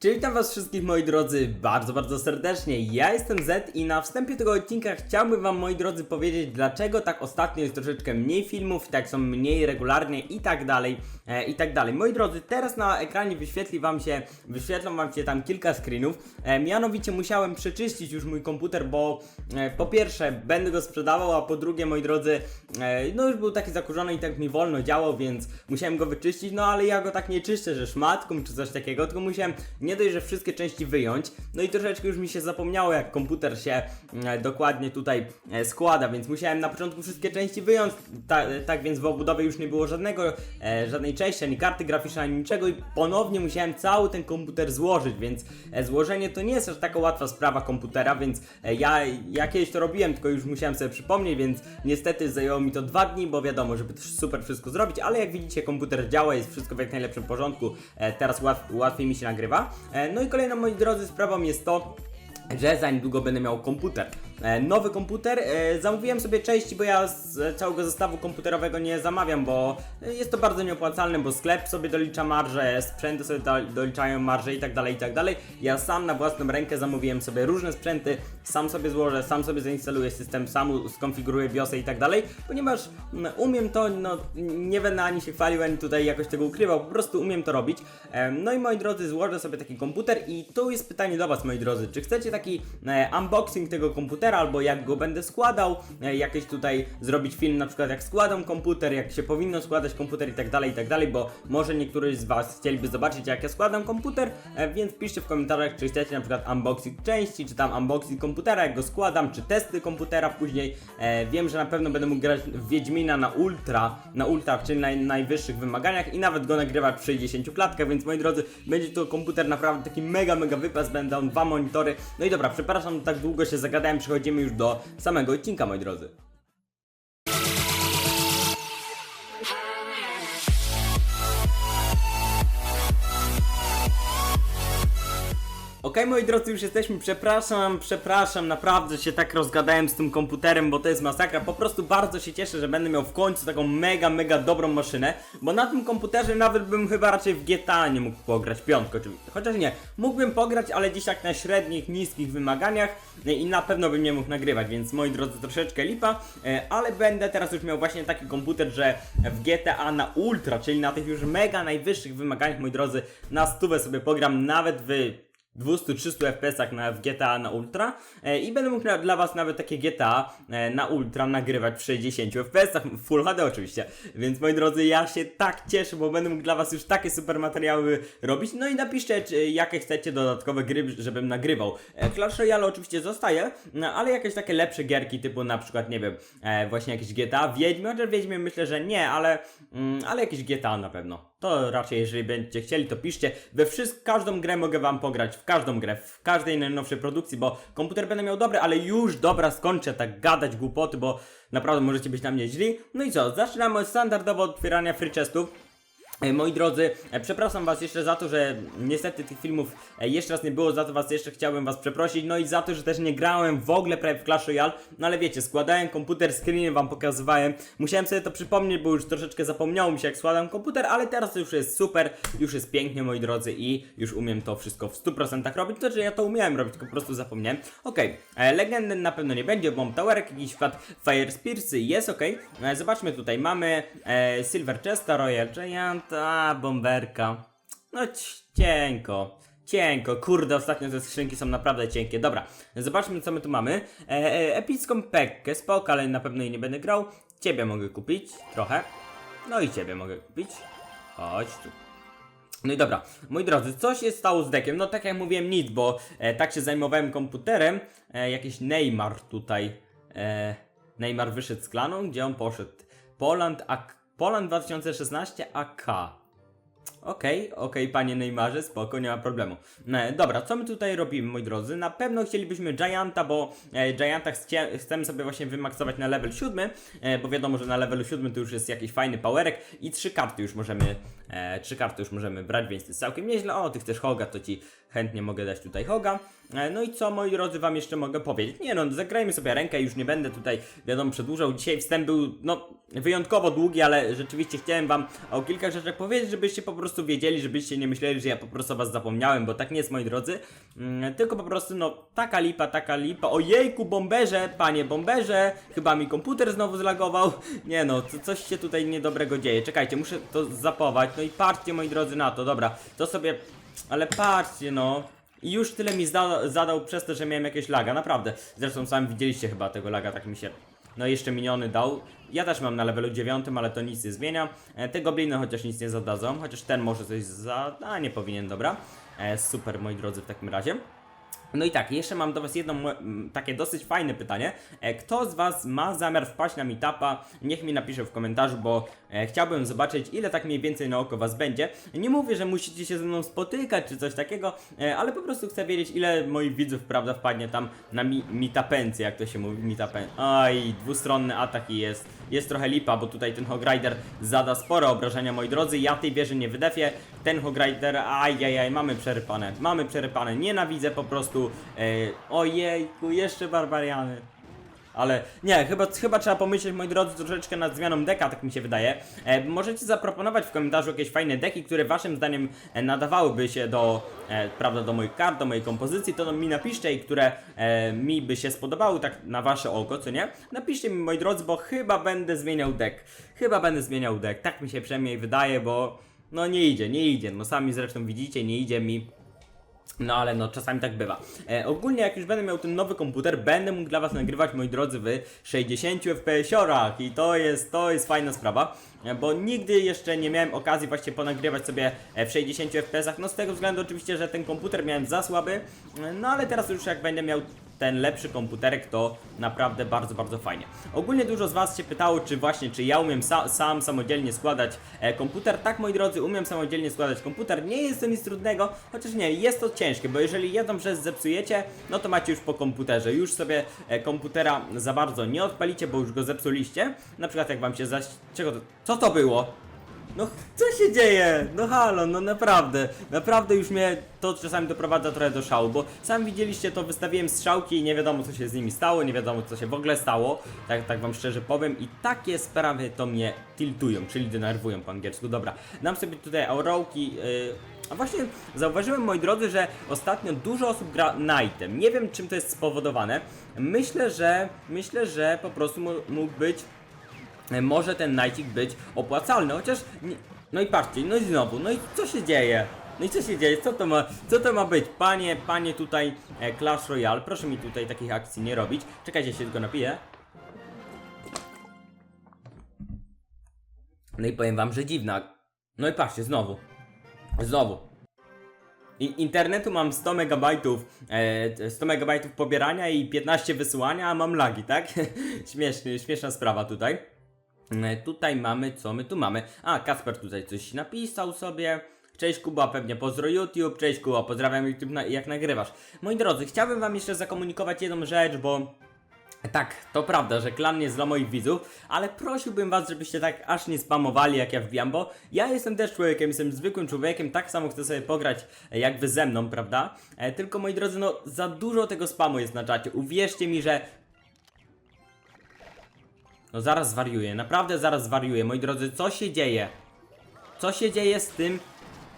Czyli witam was wszystkich moi drodzy bardzo, bardzo serdecznie. Ja jestem Z i na wstępie tego odcinka chciałbym wam moi drodzy powiedzieć dlaczego tak ostatnio jest troszeczkę mniej filmów, tak są mniej regularnie i tak dalej, e, i tak dalej. Moi drodzy, teraz na ekranie wyświetli wam się, wyświetlą wam się tam kilka screenów. E, mianowicie musiałem przeczyścić już mój komputer, bo e, po pierwsze będę go sprzedawał, a po drugie moi drodzy, e, no już był taki zakurzony i tak mi wolno działał, więc musiałem go wyczyścić, no ale ja go tak nie czyszczę, że szmatką czy coś takiego, tylko musiałem nie dość, że wszystkie części wyjąć, no i troszeczkę już mi się zapomniało, jak komputer się e, dokładnie tutaj e, składa, więc musiałem na początku wszystkie części wyjąć, ta, e, tak więc w obudowie już nie było żadnego, żadnej części, ani karty graficznej, ani niczego i ponownie musiałem cały ten komputer złożyć, więc złożenie to nie jest aż taka łatwa sprawa komputera, więc ja, ja kiedyś to robiłem, tylko już musiałem sobie przypomnieć, więc niestety zajęło mi to dwa dni, bo wiadomo, żeby super wszystko zrobić, ale jak widzicie komputer działa, jest wszystko w jak najlepszym porządku, teraz łat, łatwiej mi się nagrywa. E, no i kolejną, moi drodzy, sprawą jest to, że za niedługo będę miał komputer. E, nowy komputer, e, zamówiłem sobie części, bo ja z całego zestawu komputerowego nie zamawiam, bo e, jest to bardzo nieopłacalne, bo sklep sobie dolicza marże, sprzęty sobie do, doliczają marże i tak dalej, i tak dalej. Ja sam na własną rękę zamówiłem sobie różne sprzęty, sam sobie złożę, sam sobie zainstaluję system, sam skonfiguruję BIOSy i tak dalej, ponieważ umiem to, no nie będę ani się chwalił, ani tutaj jakoś tego ukrywał, po prostu umiem to robić. E, no i moi drodzy, złożę sobie taki komputer i tu jest pytanie do Was, moi drodzy, czy chcecie taki e, unboxing tego komputera, albo jak go będę składał, e, jakieś tutaj zrobić film na przykład jak składam komputer, jak się powinno składać komputer i tak dalej, i tak dalej, bo może niektórzy z Was chcieliby zobaczyć jak ja składam komputer, e, więc piszcie w komentarzach, czy chcecie na przykład unboxing części, czy tam unboxing komputera, jak go składam, czy testy komputera później. Wiem, że na pewno będę mógł grać w Wiedźmina na ultra, na ultra, czyli na najwyższych wymaganiach i nawet go nagrywać w 60 klatkach, więc moi drodzy, będzie to komputer naprawdę taki mega, mega wypas, będą dwa monitory. No i dobra, przepraszam, tak długo się zagadałem, przechodzimy już do samego odcinka, moi drodzy. Okej, moi drodzy, już jesteśmy. Przepraszam, przepraszam, naprawdę się tak rozgadałem z tym komputerem, bo to jest masakra. Po prostu bardzo się cieszę, że będę miał w końcu taką mega, mega dobrą maszynę, bo na tym komputerze nawet bym chyba raczej w GTA nie mógł pograć, piątko oczywiście. Chociaż nie, mógłbym pograć, ale gdzieś tak na średnich, niskich wymaganiach e, i na pewno bym nie mógł nagrywać, więc moi drodzy, troszeczkę lipa, e, ale będę teraz już miał właśnie taki komputer, że w GTA na ultra, czyli na tych już mega najwyższych wymaganiach, moi drodzy, na stówę sobie pogram nawet w 200-300 FPS na w GTA na Ultra e, i będę mógł na, dla Was nawet takie GTA e, na Ultra nagrywać w 60 FPS, Full HD oczywiście. Więc moi drodzy, ja się tak cieszę, bo będę mógł dla Was już takie super materiały robić. No i napiszcie, czy, jakie chcecie dodatkowe gry, żebym nagrywał. E, Clash Royale oczywiście zostaje, no, ale jakieś takie lepsze gierki, typu na przykład, nie wiem, e, właśnie jakieś GTA, Wiedźmy, chociaż Wiedźmy myślę, że nie, ale, mm, ale jakieś GTA na pewno. To raczej, jeżeli będziecie chcieli, to piszcie. We wszystko, każdą grę mogę wam pograć, w każdą grę, w każdej najnowszej produkcji, bo komputer będę miał dobry, ale już dobra, skończę tak gadać głupoty, bo naprawdę możecie być na mnie źli. No i co, zaczynamy od standardowo otwierania free chestów. E, Moi drodzy, e, przepraszam Was jeszcze za to, że niestety tych filmów e, jeszcze raz nie było, za to Was jeszcze chciałbym Was przeprosić, no i za to, że też nie grałem w ogóle prawie w Clash Royale, no ale wiecie, składałem komputer, screeny Wam pokazywałem, musiałem sobie to przypomnieć, bo już troszeczkę zapomniało mi się jak składam komputer, ale teraz już jest super, już jest pięknie moi drodzy i już umiem to wszystko w 100% robić, to że ja to umiałem robić, tylko po prostu zapomniałem. Okej, e, legendy na pewno nie będzie, bomb towerek, jakiś wkład Fire Spearsy jest okej, e, zobaczmy tutaj, mamy e, Silver Chesta, Royal Giant, a bomberka, no ci- cienko. Cienko, kurde, ostatnio te skrzynki są naprawdę cienkie. Dobra, zobaczmy co my tu mamy. E, e, epicką pekkę, spoko, ale na pewno jej nie będę grał. Ciebie mogę kupić, trochę. No i ciebie mogę kupić. Chodź tu. No i dobra, moi drodzy, co się stało z deckiem? No tak jak mówiłem, nic, bo e, tak się zajmowałem komputerem. E, jakiś Neymar tutaj. E, Neymar wyszedł z klaną, gdzie on poszedł? Poland, AK, Poland 2016 AK. Okej, okej, panie Neymarze, spoko, nie ma problemu. E, dobra, co my tutaj robimy, moi drodzy? Na pewno chcielibyśmy Gianta, bo e, Gianta chcie, chcemy sobie właśnie wymaksować na level 7, e, bo wiadomo, że na levelu 7 to już jest jakiś fajny powerek i trzy karty już możemy, e, trzy karty już możemy brać, więc to jest całkiem nieźle. O, ty chcesz Hoga, to ci chętnie mogę dać tutaj Hoga. E, no i co, moi drodzy, wam jeszcze mogę powiedzieć? Nie no, zagrajmy sobie rękę, już nie będę tutaj, wiadomo, przedłużał. Dzisiaj wstęp był, no, wyjątkowo długi, ale rzeczywiście chciałem wam o kilka rzeczach powiedzieć, żebyście po prostu wiedzieli, żebyście nie myśleli, że ja po prostu was zapomniałem, bo tak nie jest, moi drodzy. Mm, tylko po prostu, no, taka lipa, taka lipa. Ojejku, bomberze, panie bomberze, chyba mi komputer znowu zlagował. Nie no, co, coś się tutaj niedobrego dzieje. Czekajcie, muszę to zapować. No i patrzcie, moi drodzy, na to, dobra. To sobie, ale patrzcie, no. I już tyle mi zda, zadał przez to, że miałem jakieś laga, naprawdę. Zresztą sami widzieliście chyba tego laga, tak mi się... No jeszcze miniony dał. Ja też mam na levelu 9, ale to nic nie zmienia. E, te gobliny chociaż nic nie zadadzą, chociaż ten może coś za... A, nie powinien, dobra. E, super, moi drodzy, w takim razie. No i tak, jeszcze mam do Was jedno takie dosyć fajne pytanie. E, Kto z Was ma zamiar wpaść na meetupa? Niech mi napisze w komentarzu, bo chciałbym zobaczyć, ile tak mniej więcej na oko Was będzie. Nie mówię, że musicie się ze mną spotykać czy coś takiego, e, ale po prostu chcę wiedzieć, ile moich widzów, prawda, wpadnie tam na mi meetapencję, jak to się mówi, meetapen. Oj, dwustronny atak i jest. Jest trochę lipa, bo tutaj ten Hog Rider zada spore obrażenia, moi drodzy. Ja tej wieży nie wydefię. Ten Hog Rider, ajajaj, mamy przerypane. Mamy przerypane. Nienawidzę po prostu. E, ojejku, jeszcze barbariany. Ale nie, chyba, chyba trzeba pomyśleć, moi drodzy, troszeczkę nad zmianą deka, tak mi się wydaje. E, możecie zaproponować w komentarzu jakieś fajne deki, które waszym zdaniem e, nadawałyby się do, e, prawda, do moich kart, do mojej kompozycji, to mi napiszcie i które e, mi by się spodobały tak na wasze oko, co nie? Napiszcie mi, moi drodzy, bo chyba będę zmieniał dek. Chyba będę zmieniał dek, tak mi się przynajmniej wydaje, bo no nie idzie, nie idzie. No sami zresztą widzicie, nie idzie mi. No ale no czasami tak bywa. E, ogólnie jak już będę miał ten nowy komputer, będę mógł dla was nagrywać, moi drodzy, w 60 fps-orach i to jest, to jest fajna sprawa, e, bo nigdy jeszcze nie miałem okazji właśnie ponagrywać sobie e, w 60 fps-ach, no z tego względu oczywiście, że ten komputer miałem za słaby, e, no ale teraz już jak będę miał ten lepszy komputerek, to naprawdę bardzo, bardzo fajnie. Ogólnie dużo z Was się pytało, czy właśnie, czy ja umiem sa sam samodzielnie składać e, komputer. Tak, moi drodzy, umiem samodzielnie składać komputer. Nie jest to nic trudnego, chociaż nie, jest to ciężkie, bo jeżeli jedną rzecz zepsujecie, no to macie już po komputerze. Już sobie e, komputera za bardzo nie odpalicie, bo już go zepsuliście. Na przykład jak Wam się zaś... Czego to... Co to było? No co się dzieje? No halo, no naprawdę, naprawdę już mnie to czasami doprowadza trochę do szału, bo sam widzieliście to, wystawiłem strzałki i nie wiadomo co się z nimi stało, nie wiadomo co się w ogóle stało, tak, tak wam szczerze powiem i takie sprawy to mnie tiltują, czyli denerwują po angielsku. Dobra, dam sobie tutaj aurołki, yy, a właśnie zauważyłem, moi drodzy, że ostatnio dużo osób gra Knightem. Nie wiem czym to jest spowodowane. Myślę, że myślę, że po prostu mógł być może ten Knightik być opłacalny, chociaż... Nie... No i patrzcie, no i znowu, no i co się dzieje? No i co się dzieje? Co to ma, co to ma być? Panie, panie tutaj e, Clash Royale, proszę mi tutaj takich akcji nie robić. Czekajcie, się tylko napiję. No i powiem wam, że dziwna. No i patrzcie, znowu. Znowu. I internetu mam 100 megabajtów, e, 100 megabajtów pobierania i 15 wysyłania, a mam lagi, tak? Śmieszny, śmieszna sprawa tutaj. E, Tutaj mamy, co my tu mamy? A, Kasper tutaj coś napisał sobie. Cześć Kuba, pewnie pozdro YouTube. Cześć Kuba, pozdrawiam YouTube, na, jak nagrywasz. Moi drodzy, chciałbym wam jeszcze zakomunikować jedną rzecz, bo tak, to prawda, że klan jest dla moich widzów, ale prosiłbym was, żebyście tak aż nie spamowali jak ja wbijam, bo ja jestem też człowiekiem, jestem zwykłym człowiekiem, tak samo chcę sobie pograć e, jak wy ze mną, prawda? E, tylko moi drodzy, no za dużo tego spamu jest na czacie. Uwierzcie mi, że no zaraz zwariuję, naprawdę zaraz zwariuję. Moi drodzy, co się dzieje? Co się dzieje z tym,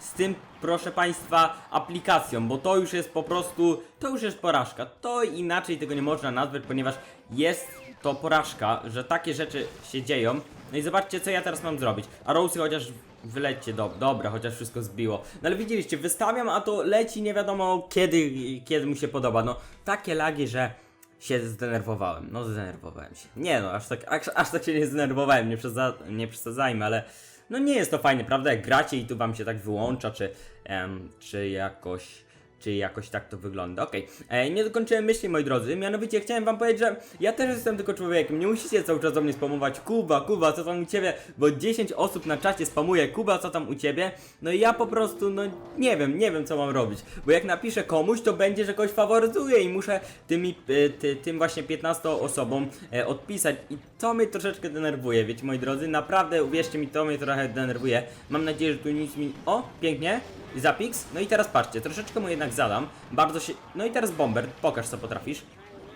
z tym, proszę Państwa, aplikacją? Bo to już jest po prostu, to już jest porażka. To inaczej tego nie można nazwać, ponieważ jest to porażka, że takie rzeczy się dzieją. No i zobaczcie, co ja teraz mam zrobić. A Rosy chociaż wylecie, do, dobra, chociaż wszystko zbiło. No ale widzieliście, wystawiam, a to leci nie wiadomo kiedy, kiedy mu się podoba. No, takie lagi, że się zdenerwowałem. No zdenerwowałem się. Nie no, aż tak, aż, aż tak się nie zdenerwowałem, nie, przesa nie przesadzajmy, ale no nie jest to fajne, prawda? Jak gracie i tu wam się tak wyłącza, czy, em, czy jakoś... Czy jakoś tak to wygląda? Okej, E, nie dokończyłem myśli, moi drodzy. Mianowicie chciałem wam powiedzieć, że ja też jestem tylko człowiekiem. Nie musicie cały czas do mnie spamować. Kuba, Kuba, co tam u ciebie? Bo 10 osób na czacie spamuje. Kuba, co tam u ciebie? No i ja po prostu, no nie wiem, nie wiem co mam robić. Bo jak napiszę komuś, to będzie, że kogoś faworyzuję i muszę tymi, e, ty, tym właśnie 15 osobom e, odpisać. I to mnie troszeczkę denerwuje, wiecie, moi drodzy. Naprawdę, uwierzcie mi, to mnie trochę denerwuje. Mam nadzieję, że tu nic mi... O, pięknie. Zapix. No i teraz patrzcie, troszeczkę mu jednak zadam. Bardzo się... No i teraz bomber, pokaż co potrafisz.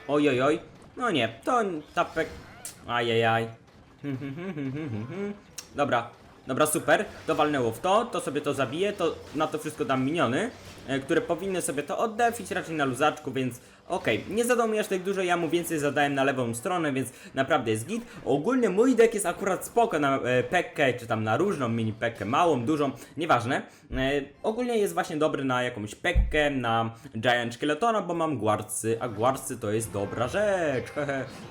Oj, oj, oj. No nie, to tapek... Ajajaj. Dobra, Dobra, super, to walnęło w to, to sobie to zabije, to na to wszystko dam miniony, e, które powinny sobie to oddefić raczej na luzaczku, więc okej, nie zadał mi aż tak dużo, ja mu więcej zadałem na lewą stronę, więc naprawdę jest git. Ogólnie mój deck jest akurat spoko na e, pekkę, czy tam na różną mini pekkę, małą, dużą, nieważne. E, ogólnie jest właśnie dobry na jakąś pekkę, na Giant Skeletona, bo mam guardsy, a guardsy to jest dobra rzecz.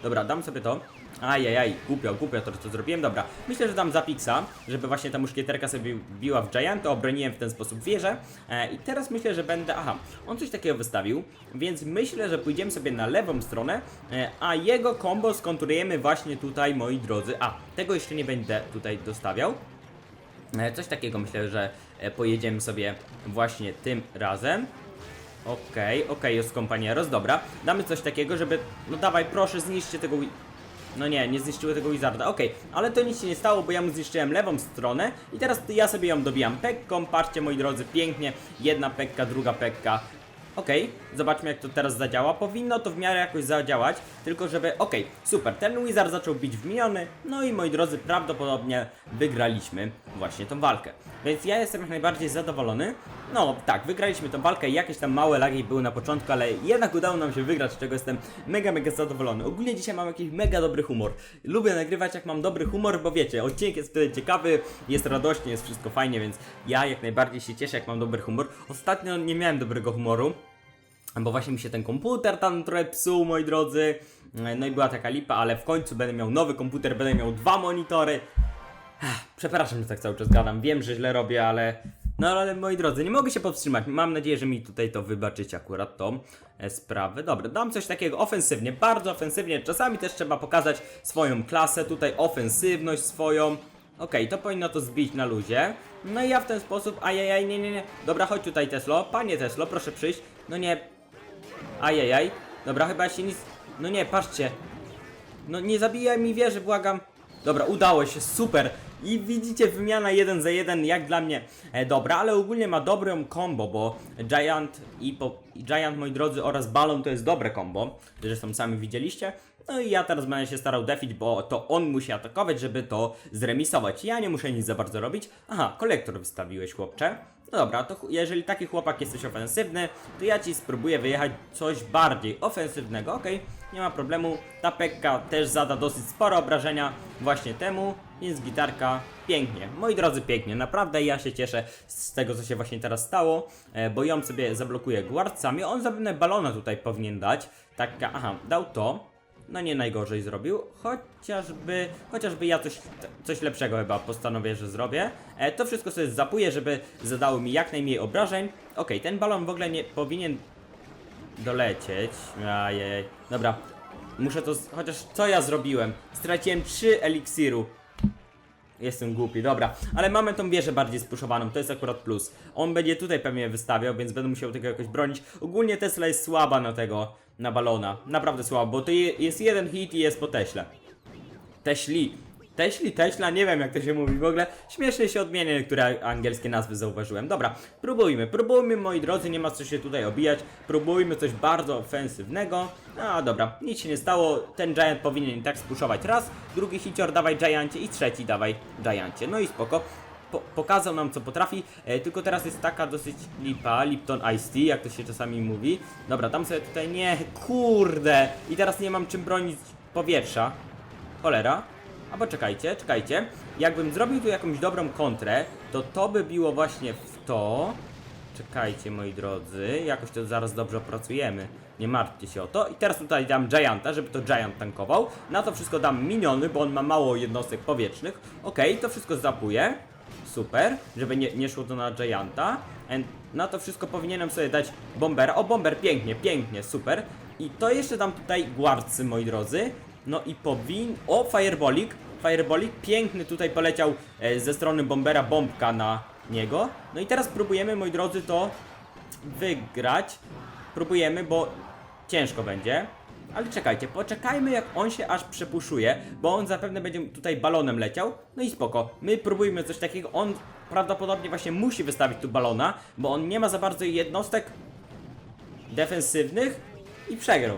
Dobra, dam sobie to. Ajajaj, głupio, głupio to, co zrobiłem. Dobra, myślę, że dam Zapixa, żeby właśnie ta muszkieterka sobie biła w Gianta, obroniłem w ten sposób wieżę. E, I teraz myślę, że będę... Aha, on coś takiego wystawił, więc myślę, że pójdziemy sobie na lewą stronę, e, a jego combo skonturujemy właśnie tutaj, moi drodzy. A, tego jeszcze nie będę tutaj dostawiał. E, Coś takiego myślę, że e, pojedziemy sobie właśnie tym razem. Okej, okej, jest kompanieros, dobra. Damy coś takiego, żeby... No dawaj, proszę, zniszczcie tego... No nie, nie zniszczyły tego Wizarda, okej. Ale to nic się nie stało, bo ja mu zniszczyłem lewą stronę i teraz ja sobie ją dobijam pekką. Patrzcie, moi drodzy, pięknie. Jedna pekka, druga pekka. Okej, zobaczmy jak to teraz zadziała. Powinno to w miarę jakoś zadziałać, tylko żeby... Okej, super, ten Wizard zaczął bić w miniony, no i moi drodzy, prawdopodobnie wygraliśmy właśnie tą walkę. Więc ja jestem jak najbardziej zadowolony. No tak, wygraliśmy tą walkę, jakieś tam małe lagi były na początku, ale jednak udało nam się wygrać, z czego jestem mega, mega zadowolony. Ogólnie dzisiaj mam jakiś mega dobry humor. Lubię nagrywać jak mam dobry humor, bo wiecie, odcinek jest wtedy ciekawy, jest radośnie, jest wszystko fajnie, więc ja jak najbardziej się cieszę jak mam dobry humor. Ostatnio nie miałem dobrego humoru, bo właśnie mi się ten komputer tam trochę psuł, moi drodzy. No i była taka lipa, ale w końcu będę miał nowy komputer, będę miał dwa monitory. Przepraszam, że tak cały czas gadam. Wiem, że źle robię, ale. No ale moi drodzy, nie mogę się powstrzymać. Mam nadzieję, że mi tutaj to wybaczycie akurat tą e, sprawę. Dobra, dam coś takiego ofensywnie, bardzo ofensywnie. Czasami też trzeba pokazać swoją klasę, tutaj ofensywność swoją. Okej, to powinno to zbić na luzie. No i ja w ten sposób, ajajaj, nie, nie, nie. Dobra, chodź tutaj Teslo, panie Teslo, proszę przyjść. No nie, Ajajaj. Dobra, chyba się nic... No nie, patrzcie. No nie zabijaj mi wieży, błagam. Dobra, udało się, super. I widzicie, wymiana 1 za 1, jak dla mnie e, dobra, ale ogólnie ma dobrą combo, bo Giant i, po, i Giant, moi drodzy, oraz Balon to jest dobre combo. Zresztą sami widzieliście. No i ja teraz będę się starał defić, bo to on musi atakować, żeby to zremisować. Ja nie muszę nic za bardzo robić. Aha, kolektor wystawiłeś, chłopcze. No dobra, to jeżeli taki chłopak jesteś ofensywny, to ja ci spróbuję wyjechać coś bardziej ofensywnego, okej, nie ma problemu. Ta pekka też zada dosyć sporo obrażenia właśnie temu, więc gitarka pięknie. Moi drodzy, pięknie, naprawdę ja się cieszę z tego, co się właśnie teraz stało, e, bo ją sobie zablokuje guardcami. On zapewne balona tutaj powinien dać. Taka, aha, dał to. No nie najgorzej zrobił, chociażby, chociażby ja coś, coś lepszego chyba postanowię, że zrobię. E, to wszystko sobie zapuję, żeby zadało mi jak najmniej obrażeń. Okej, ten balon w ogóle nie powinien dolecieć. Ajej. Dobra, muszę to, chociaż co ja zrobiłem? Straciłem 3 eliksiru. Jestem głupi, dobra. Ale mamy tą wieżę bardziej spuszowaną, to jest akurat plus. On będzie tutaj pewnie wystawiał, więc będę musiał tego jakoś bronić. Ogólnie Tesla jest słaba na tego, na balona. Naprawdę słaba, bo to je, jest jeden hit i jest po Teśle. Teśli. Teśli, Teśla, nie wiem jak to się mówi w ogóle. Śmiesznie się odmienia niektóre angielskie nazwy zauważyłem. Dobra, próbujmy, próbujmy moi drodzy, nie ma co się tutaj obijać. Próbujmy coś bardzo ofensywnego. A dobra, nic się nie stało. Ten Giant powinien i tak spuszować raz. Drugi hicior dawaj Giancie i trzeci dawaj Giancie. No i spoko. Po, pokazał nam co potrafi, e, tylko teraz jest taka dosyć lipa, Lipton Ice Tea, jak to się czasami mówi. Dobra, tam sobie tutaj, nie, kurde. I teraz nie mam czym bronić powietrza. Cholera. Albo czekajcie, czekajcie. Jakbym zrobił tu jakąś dobrą kontrę, to to by biło właśnie w to. Czekajcie, moi drodzy. Jakoś to zaraz dobrze opracujemy. Nie martwcie się o to. I teraz tutaj dam Gianta, żeby to Giant tankował. Na to wszystko dam miniony, bo on ma mało jednostek powietrznych. Okej, to wszystko zapuję. Super, żeby nie, nie szło to na Gianta. And na to wszystko powinienem sobie dać Bombera. O, Bomber, pięknie, pięknie, super. I to jeszcze dam tutaj guardcy, moi drodzy. No i powin... O, Fireballik. Fireballik piękny tutaj poleciał e, ze strony Bombera bombka na niego. No i teraz próbujemy, moi drodzy, to wygrać. Próbujemy, bo ciężko będzie. Ale czekajcie, poczekajmy jak on się aż przepuszuje, bo on zapewne będzie tutaj balonem leciał. No i spoko, my próbujmy coś takiego. On prawdopodobnie właśnie musi wystawić tu balona, bo on nie ma za bardzo jednostek defensywnych i przegrał.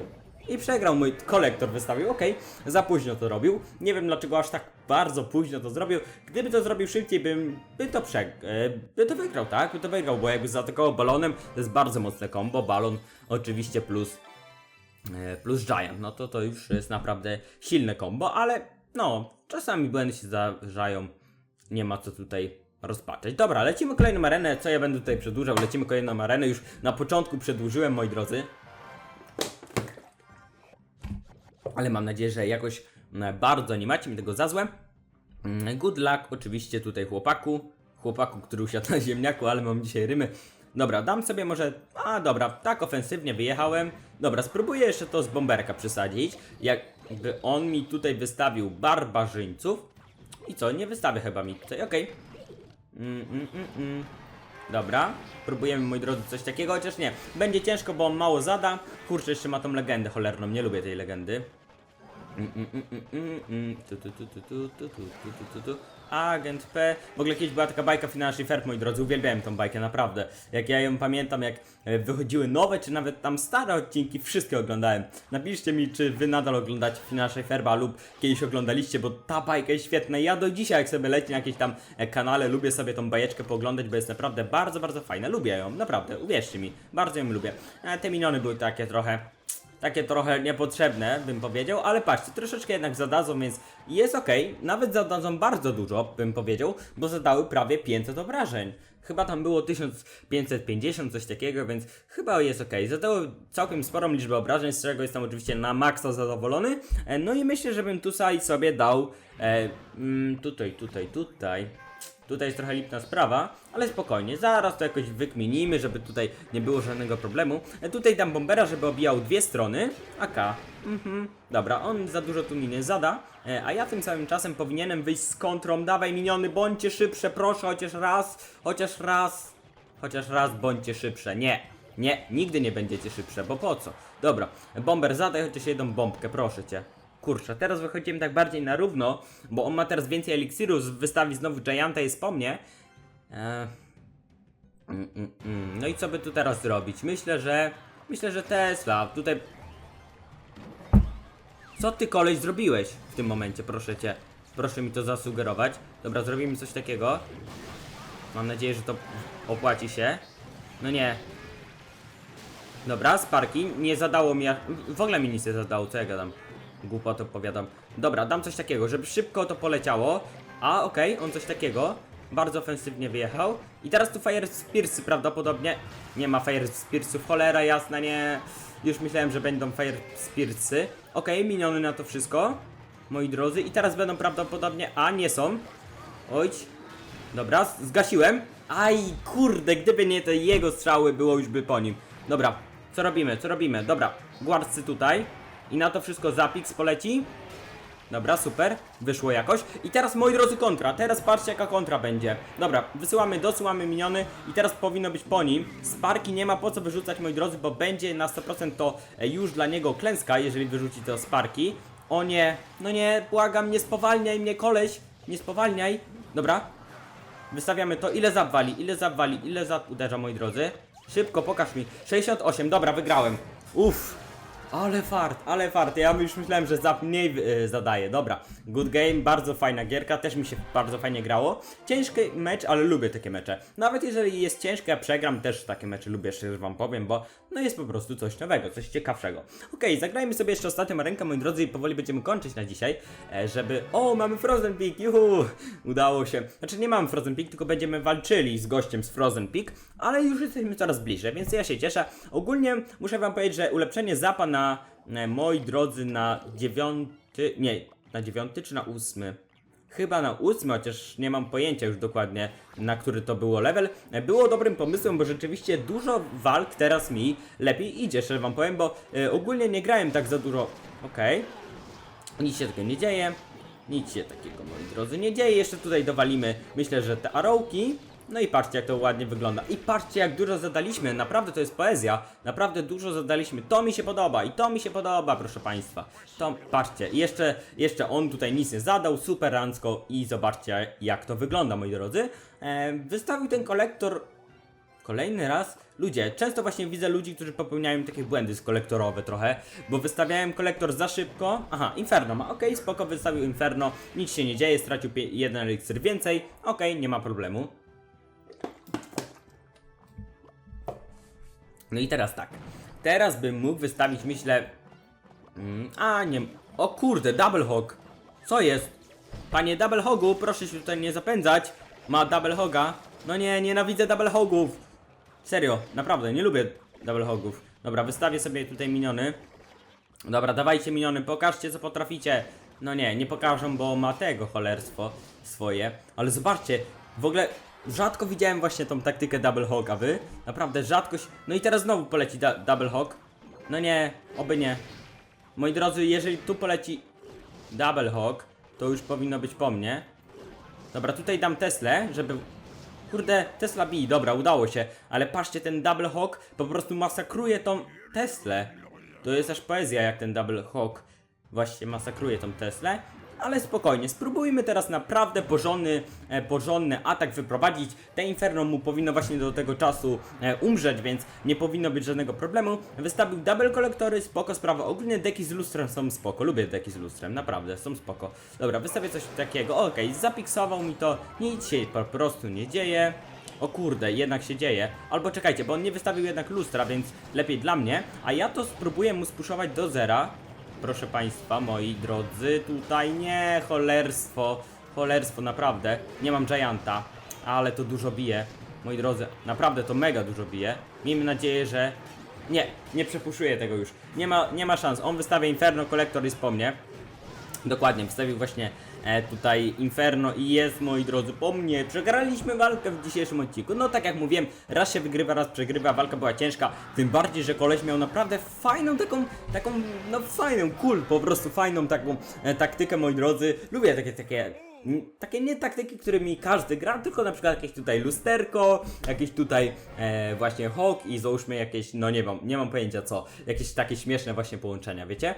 I przegrał mój kolektor wystawił, okej, za późno to robił. Nie wiem dlaczego aż tak bardzo późno to zrobił. Gdyby to zrobił szybciej, bym by to prze, e, by to wygrał, tak? By to wygrał, bo jakby zaatakował balonem, to jest bardzo mocne combo. Balon oczywiście plus plus Giant, no to to już jest naprawdę silne combo, ale no, czasami błędy się zdarzają, nie ma co tutaj rozpaczać. Dobra, lecimy kolejną arenę, co ja będę tutaj przedłużał, lecimy kolejną arenę, już na początku przedłużyłem, moi drodzy. Ale mam nadzieję, że jakoś bardzo nie macie mi tego za złe. Mm, Good luck oczywiście tutaj chłopaku. Chłopaku, który usiadł na ziemniaku, ale mam dzisiaj rymy. Dobra, dam sobie może... A dobra, tak ofensywnie wyjechałem. Dobra, spróbuję jeszcze to z bomberka przesadzić. Jakby on mi tutaj wystawił barbarzyńców. I co, nie wystawia chyba mi tutaj, okej. Mm, mm, mm, mm. Dobra, próbujemy moi drodzy coś takiego, chociaż nie. Będzie ciężko, bo on mało zada. Kurczę, jeszcze ma tą legendę cholerną, nie lubię tej legendy. Agent P. W ogóle kiedyś była taka bajka Financial Fair, moi drodzy, uwielbiałem tą bajkę, naprawdę. Jak ja ją pamiętam, jak e, wychodziły nowe, czy nawet tam stare odcinki, wszystkie oglądałem. Napiszcie mi, czy wy nadal oglądacie Financial Fairba lub kiedyś oglądaliście, bo ta bajka jest świetna. Ja do dzisiaj, jak sobie leci na jakieś tam e, kanale, lubię sobie tą bajeczkę pooglądać, bo jest naprawdę bardzo, bardzo fajna. Lubię ją, naprawdę, uwierzcie mi, bardzo ją lubię. E, te miniony były takie trochę takie trochę niepotrzebne, bym powiedział, ale patrzcie, troszeczkę jednak zadadzą, więc jest ok. Nawet zadadzą bardzo dużo, bym powiedział, bo zadały prawie 500 obrażeń. Chyba tam było 1550, coś takiego, więc chyba jest ok. Zadały całkiem sporą liczbę obrażeń, z czego jestem oczywiście na maksa zadowolony. E, No i myślę, że bym tutaj sobie dał e, mm, tutaj, tutaj, tutaj. Tutaj jest trochę lipna sprawa, ale spokojnie, zaraz to jakoś wykminimy, żeby tutaj nie było żadnego problemu. E, tutaj dam bombera, żeby obijał dwie strony. AK. Mhm. Dobra, on za dużo tu mi zada, e, a ja tym samym czasem powinienem wyjść z kontrą. Dawaj miniony, bądźcie szybsze, proszę, chociaż raz, chociaż raz, chociaż raz bądźcie szybsze. Nie, nie, nigdy nie będziecie szybsze, bo po co? Dobra, bomber zadaj chociaż jedną bombkę, proszę cię. Kurczę, teraz wychodzimy tak bardziej na równo, bo on ma teraz więcej eliksiru, wystawi znowu Gianta jest po mnie. Eee, mm, mm, mm. No i co by tu teraz zrobić? Myślę, że... Myślę, że Tesla, tutaj... Co ty koleś zrobiłeś w tym momencie, proszę cię? Proszę mi to zasugerować. Dobra, zrobimy coś takiego. Mam nadzieję, że to opłaci się. No nie. Dobra, Sparki, nie zadało mi... W ogóle mi nic nie zadało, co ja gadam? Głupot opowiadam. Dobra, dam coś takiego, żeby szybko to poleciało. A, okej, on coś takiego. Bardzo ofensywnie wyjechał. I teraz tu Fire Spearsy prawdopodobnie. Nie ma Fire Spearsów, cholera jasna, nie. Już myślałem, że będą Fire Spearsy. Okej, miniony na to wszystko. Moi drodzy. I teraz będą prawdopodobnie... A, nie są. Ojć. Dobra, zgasiłem. Aj, kurde, gdyby nie te jego strzały, było już by po nim. Dobra, co robimy, co robimy? Dobra, guardcy tutaj. I na to wszystko Zapix poleci. Dobra, super, wyszło jakoś. I teraz, moi drodzy, kontra. Teraz patrzcie, jaka kontra będzie. Dobra, wysyłamy, dosyłamy miniony i teraz powinno być po nim. Sparki nie ma po co wyrzucać, moi drodzy, bo będzie na 100% to e, już dla niego klęska, jeżeli wyrzuci to Sparki. O nie, no nie, błagam, nie spowalniaj mnie, koleś. Nie spowalniaj. Dobra, Wystawiamy to. Ile zawali? Ile zawali? Ile za uderza, moi drodzy? Szybko, pokaż mi. 68, dobra, wygrałem. Uff. Ale fart, ale fart. Ja już myślałem, że zap mniej yy, zadaje. Dobra, good game, bardzo fajna gierka, też mi się bardzo fajnie grało. Ciężki mecz, ale lubię takie mecze. Nawet jeżeli jest ciężki, ja przegram, też takie mecze lubię, szczerze wam powiem, bo no jest po prostu coś nowego, coś ciekawszego. Okej, zagrajmy sobie jeszcze ostatnią rękę, moi drodzy, i powoli będziemy kończyć na dzisiaj, e, żeby... O, mamy Frozen Peak, juhu! Udało się. Znaczy nie mamy Frozen Peak, tylko będziemy walczyli z gościem z Frozen Peak, ale już jesteśmy coraz bliżej, więc ja się cieszę. Ogólnie muszę wam powiedzieć, że ulepszenie zapa na, e, moi drodzy, na dziewiąty... Nie, na dziewiąty czy na ósmy? Chyba na ósmy, chociaż nie mam pojęcia już dokładnie na który to było level. E, Było dobrym pomysłem, bo rzeczywiście dużo walk teraz mi lepiej idzie, szczerze wam powiem, bo e, ogólnie nie grałem tak za dużo. Okej. Nic się takiego nie dzieje. Nic się takiego, moi drodzy, nie dzieje. Jeszcze tutaj dowalimy, myślę, że te arrowki. No i patrzcie, jak to ładnie wygląda. I patrzcie, jak dużo zadaliśmy. Naprawdę to jest poezja. Naprawdę dużo zadaliśmy. To mi się podoba i to mi się podoba, proszę Państwa. To, patrzcie, jeszcze, jeszcze on tutaj nic nie zadał. Super rancko i zobaczcie, jak to wygląda, moi drodzy. E, wystawił ten kolektor Kolejny raz ludzie, często właśnie widzę ludzi, którzy popełniają takie błędy skolektorowe trochę, bo wystawiałem kolektor za szybko. Aha, Inferno ma, okej, spoko, wystawił Inferno, nic się nie dzieje, stracił jeden eliksir więcej, okej, nie ma problemu. No i teraz tak, teraz bym mógł wystawić, myślę, mm, a nie, o kurde, Double Hog, co jest? Panie Double Hogu, proszę się tutaj nie zapędzać, ma Double Hoga, no nie, nienawidzę Double Hogów. Serio, naprawdę, nie lubię double hogów. Dobra, wystawię sobie tutaj miniony. Dobra, dawajcie miniony, pokażcie co potraficie. No nie, nie pokażą, bo ma tego cholerstwo swoje. Ale zobaczcie, w ogóle rzadko widziałem właśnie tą taktykę double hog, a wy? Naprawdę rzadko się... No i teraz znowu poleci double hog. No nie, oby nie. Moi drodzy, jeżeli tu poleci double hog, to już powinno być po mnie. Dobra, tutaj dam Teslę, żeby Kurde, Tesla bij, dobra, udało się. Ale patrzcie, ten Double Hawk po prostu masakruje tą Teslę. To jest aż poezja, jak ten Double Hawk właśnie masakruje tą Teslę. Ale spokojnie, spróbujmy teraz naprawdę porządny, e, porządny atak wyprowadzić. Te Inferno mu powinno właśnie do tego czasu e, umrzeć, więc nie powinno być żadnego problemu. Wystawił double kolektory, spoko sprawa. Ogólnie deki z lustrem są spoko, lubię deki z lustrem, naprawdę, są spoko. Dobra, wystawię coś takiego, okej, zapiksował mi to, nic się po prostu nie dzieje. O kurde, jednak się dzieje. Albo czekajcie, bo on nie wystawił jednak lustra, więc lepiej dla mnie. A ja to spróbuję mu spuszować do zera. Proszę Państwa, moi drodzy, tutaj nie, cholerstwo, cholerstwo, naprawdę. Nie mam Gianta, ale to dużo bije. Moi drodzy, naprawdę to mega dużo bije. Miejmy nadzieję, że... Nie, nie przepuszuję tego już. Nie ma, nie ma szans. On wystawia Inferno, kolektor jest po mnie. Dokładnie, wstawił właśnie e, tutaj Inferno i jest, moi drodzy, po mnie. Przegraliśmy walkę w dzisiejszym odcinku. No tak jak mówiłem, raz się wygrywa, raz przegrywa, walka była ciężka. Tym bardziej, że koleś miał naprawdę fajną taką, taką, no fajną, cool, po prostu fajną taką e, taktykę, moi drodzy. Lubię takie, takie takie nie taktyki, którymi każdy gra, tylko na przykład jakieś tutaj lusterko, jakieś tutaj e, właśnie hawk i załóżmy jakieś, no nie mam, nie mam pojęcia co, jakieś takie śmieszne właśnie połączenia, wiecie?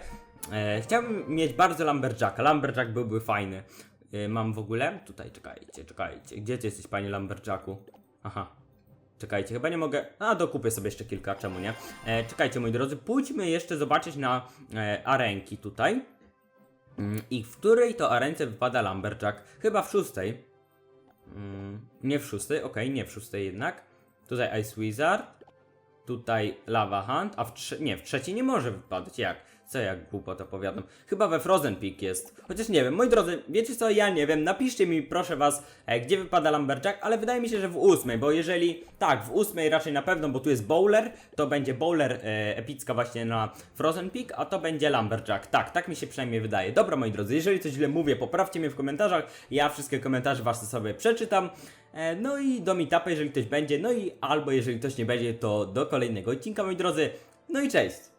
E, chciałbym mieć bardzo Lumberjacka, Lumberjack byłby fajny. E, mam w ogóle, tutaj czekajcie, czekajcie, gdzie ty jesteś panie Lumberjacku? Aha. Czekajcie, chyba nie mogę. A, dokupię sobie jeszcze kilka, czemu nie? E, czekajcie, moi drodzy, pójdźmy jeszcze zobaczyć na e, arenki tutaj. Mm, I w której to arence wypada Lumberjack? Chyba w szóstej. Mm, nie w szóstej, okej, nie w szóstej jednak. Tutaj Ice Wizard. Tutaj Lava Hunt, a w nie, w trzeciej nie może wypadać. Jak? Co jak głupot opowiadam? Chyba we Frozen Peak jest. Chociaż nie wiem, moi drodzy, wiecie co, ja nie wiem, napiszcie mi proszę was, e, gdzie wypada Lumberjack, ale wydaje mi się, że w ósmej, bo jeżeli, tak, w ósmej raczej na pewno, bo tu jest Bowler, to będzie Bowler e, epicka właśnie na Frozen Peak, a to będzie Lumberjack. Tak, tak mi się przynajmniej wydaje. Dobra, moi drodzy, jeżeli coś źle mówię, poprawcie mnie w komentarzach, ja wszystkie komentarze wasze sobie przeczytam. E, No i do meetupa, jeżeli ktoś będzie, no i albo jeżeli ktoś nie będzie, to do kolejnego odcinka, moi drodzy. No i cześć!